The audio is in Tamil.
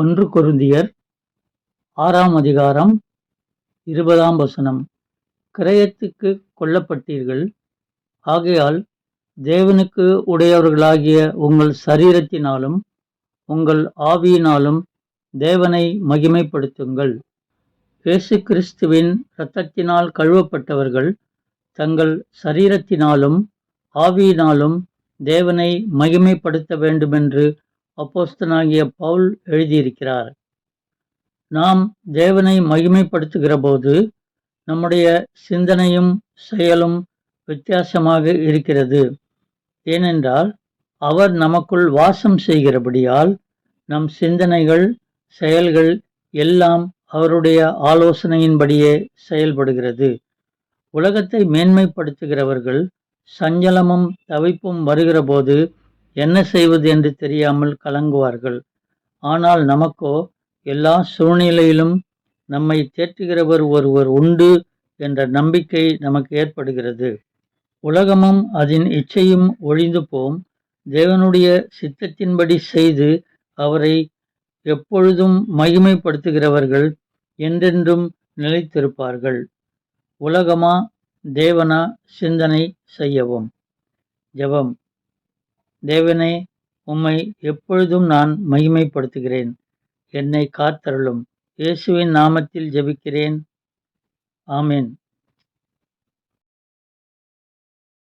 ஒன்று கொருந்தியர் ஆறாம் அதிகாரம் இருபதாம் வசனம். கிரயத்துக்கு கொல்லப்பட்டீர்கள். ஆகையால் தேவனுக்கு உடையவர்களாகிய உங்கள் சரீரத்தினாலும் உங்கள் ஆவியினாலும் தேவனை மகிமைப்படுத்துங்கள். இயேசு கிறிஸ்துவின் இரத்தத்தினால் கழுவப்பட்டவர்கள் தங்கள் சரீரத்தினாலும் ஆவியினாலும் தேவனை மகிமைப்படுத்த வேண்டுமென்று அப்போஸ்தனாகிய பவுல் எழுதியிருக்கிறார். நாம் தேவனை மகிமைப்படுத்துகிற போது நம்முடைய சிந்தனையும் செயலும் வித்தியாசமாக இருக்கிறது. ஏனென்றால் அவர் நமக்குள் வாசம் செய்கிறபடியால் நம் சிந்தனைகள் செயல்கள் எல்லாம் அவருடைய ஆலோசனையின்படியே செயல்படுகிறது. உலகத்தை மேன்மைப்படுத்துகிறவர்கள் சஞ்சலமும் தவிப்பும் வருகிறபோது என்ன செய்வது என்று தெரியாமல் கலங்குவார்கள். ஆனால் நமக்கோ எல்லா சூழ்நிலையிலும் நம்மை தேற்றுகிறவர் ஒருவர் உண்டு என்ற நம்பிக்கை நமக்கு ஏற்படுகிறது. உலகமும் அதன் இச்சையும் ஒழிந்து போம். தேவனுடைய சித்தத்தின்படி செய்து அவரை எப்பொழுதும் மகிமைப்படுத்துகிறவர்கள் என்றென்றும் நிலைத்திருப்பார்கள். உலகமா தேவனா சிந்தனை செய்யவும். ஜெபம். தேவனே உம்மை எப்பொழுதும் நான் மகிமைப்படுத்துகிறேன். என்னை காத்தருளும். இயேசுவின் நாமத்தில் ஜெபிக்கிறேன். ஆமேன்.